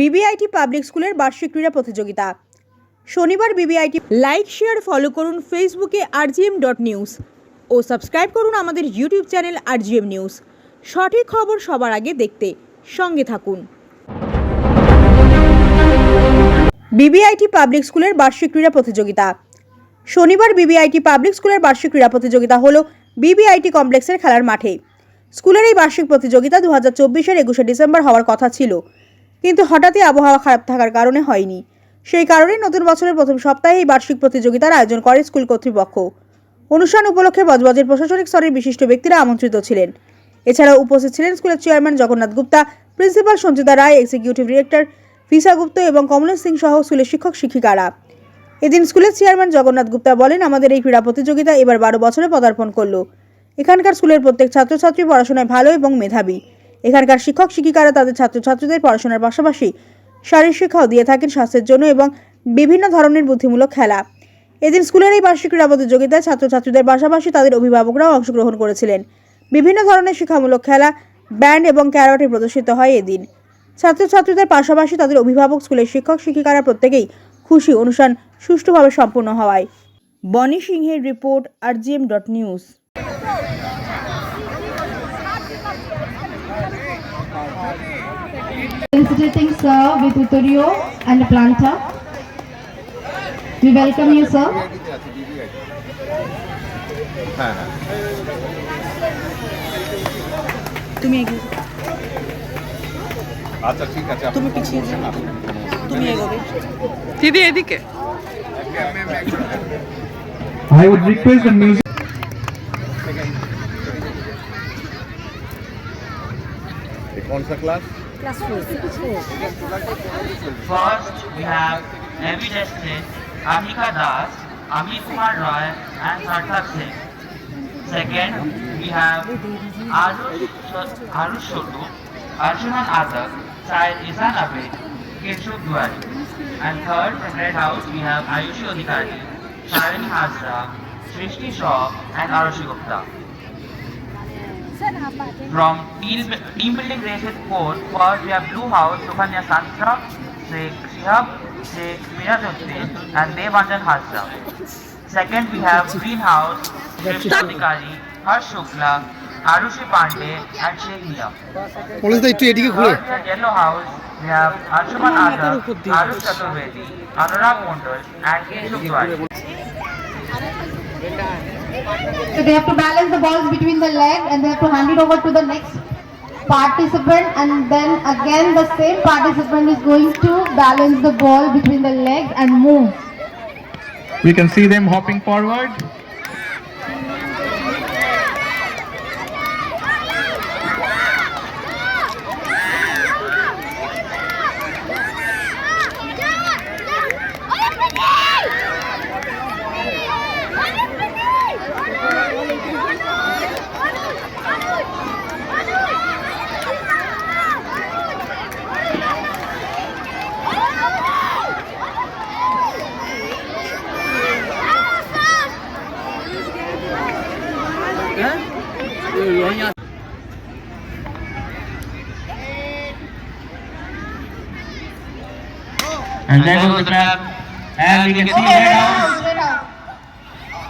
BBIT public স্কুলের বার্ষিক ক্রীড়া প্রতিযোগিতা। শনিবার বিবিআইটি লাইক শেয়ার ফলো করুন ফেসবুকে আরজিএম ডট নিউজ ও সাবস্ক্রাইব করুন আমাদের ইউটিউব চ্যানেল আরজিএম নিউজ সঠিক খবর সবার আগে দেখতে সঙ্গে থাকুন। বিবিআইটি পাবলিক স্কুলের বার্ষিক ক্রীড়া প্রতিযোগিতা। শনিবার বিবিআইটি পাবলিক স্কুলের বার্ষিক ক্রীড়া প্রতিযোগিতা হলো বিবিআইটি কমপ্লেক্সের খেলার মাঠে। স্কুলের এই বার্ষিক প্রতিযোগিতা দু হাজার চব্বিশের একুশে ডিসেম্বর হওয়ার কথা ছিল। কিন্তু হঠাৎই আবহাওয়া খারাপ থাকার কারণে হয়নি। সেই কারণে নতুন বছরের প্রথম সপ্তাহে এই বার্ষিক প্রতিযোগিতার আয়োজন করে স্কুল কর্তৃপক্ষ। অনুষ্ঠান উপলক্ষে বজবজের প্রশাসনিক স্তরের বিশিষ্ট ব্যক্তিরা আমন্ত্রিত ছিলেন। এছাড়াও উপস্থিত ছিলেন স্কুলের chairman Jagannath Gupta, principal Sanchita Roy, executive director Fisa Gupta এবং কমলেশ সিং সহ স্কুলের শিক্ষক শিক্ষিকারা। এদিন স্কুলের চেয়ারম্যান জগন্নাথ গুপ্তা বলেন, আমাদের এই ক্রীড়া প্রতিযোগিতা এবার বারো বছরে পদার্পণ করল। এখানকার স্কুলের প্রত্যেক ছাত্রছাত্রী পড়াশোনায় ভালো এবং মেধাবী। এখানকার শিক্ষক শিক্ষিকারা তাদের ছাত্রছাত্রীদের পড়াশোনার পাশাপাশি শারীরিক শিক্ষাও দিয়ে থাকেন স্বাস্থ্যের জন্য এবং বিভিন্ন ধরনের বুদ্ধিমূলক খেলা। এদিন স্কুলের এই বার্ষিক ক্রীড়া প্রতিযোগিতায় ছাত্রছাত্রীদের পাশাপাশি তাদের অভিভাবকরাও অংশগ্রহণ করেছিলেন। বিভিন্ন ধরনের শিক্ষামূলক খেলা, ব্যান্ড এবং ক্যারটে প্রদর্শিত হয় এদিন। ছাত্রছাত্রীদের পাশাপাশি তাদের অভিভাবক স্কুলের শিক্ষক শিক্ষিকারা প্রত্যেকেই খুশি অনুষ্ঠান সুষ্ঠুভাবে সম্পূর্ণ হওয়ায়। বনি সিংহের report, RGM dot news. Felicitating sir with Utorio and a planter. We welcome you sir. তুমি এগিয়ে আচ্ছা ঠিক আছে তুমি পিছিয়ে যাও তুমি এগোবে দিদি এদিকে I would request the music. कौन सा class First, we have Navy Destined, Amika Das, Amit Kumar Roy, and Sarthak Singh. Second, we have Arush Arush Shotu, Arjuman Azak, Syed Isan Abed, Keshub Duwari. And third, from Red House, we have Ayushi Odhikari, Sharini Hazra, Srishti Shaw, and Arushi Gupta. From team, team building race with four, first we have Blue House, Sukanya Sansra, Sheikh Shihab, Sheikh Miraj Hussain, and Devanjan Hazra. Second we have Green House, Shrishti Adhikari, Harsh Shukla, Arushi Pandey, and Sheikh Mia. Third we have Yellow House, we have Anshuman Adar, Arush Chaturvedi, Anurag Mondal, and Keshub Tiwari. So they have to balance the balls between the leg and they have to hand it over to the next participant and then again the same participant is going to balance the ball between the legs and move. We can see them hopping forward. And there goes the trap. And we can see red house.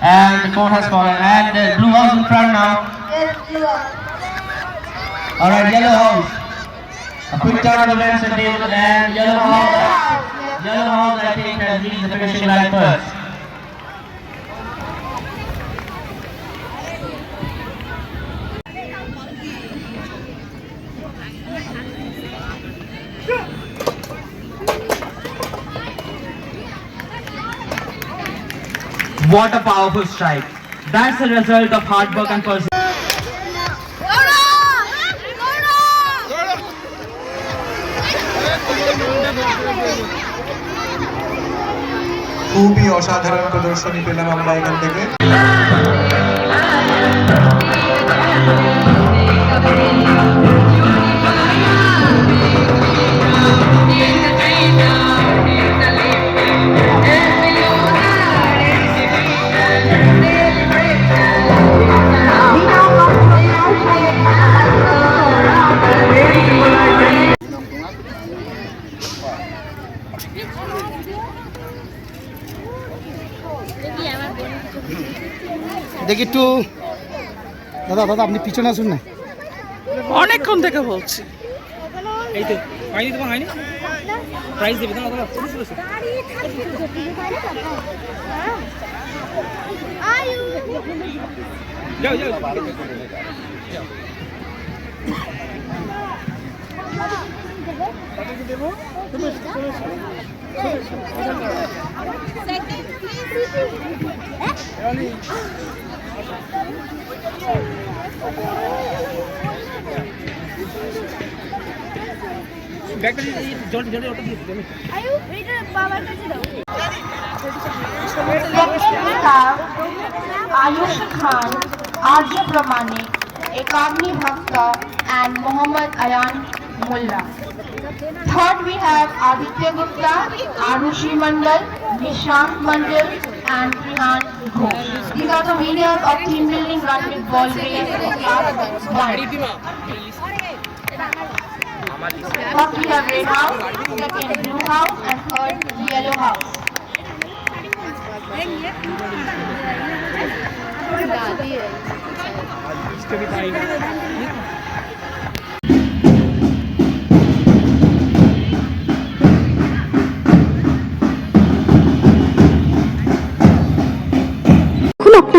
And the court has fallen. And the blue house in front now. Alright, yellow house. A quick turn of events and deal and yellow house. Yellow house I think has reached the finishing line first. What a powerful strike. That's the result of hard work and perseverance. খুবই অসাধারণ প্রদর্শনী পেলাম আমরা এখান থেকে দেখি একটু। দাদা দাদা আপনি পিছনে আসুন না। অনেকক্ষণ থেকে বলছি। এই তো হয়নি তোমার হয়নি? দেবে যাও ব্যাগটা দিয়ে এই জল জলে ওটা দিয়ে দিতে আয়ু এটা বাবার কাছে দাও Second, we have Ayush Khan, Arjun Pramani, Ekagni Bhakta, and Muhammad Ayan Mullah. Third, we have Aditya Gupta, Arushi Mandal, Nishant Mandal, and Rihan Ghosh. These are the winners of team building run with ball race First we have red house, second blue house and third yellow house. दादी है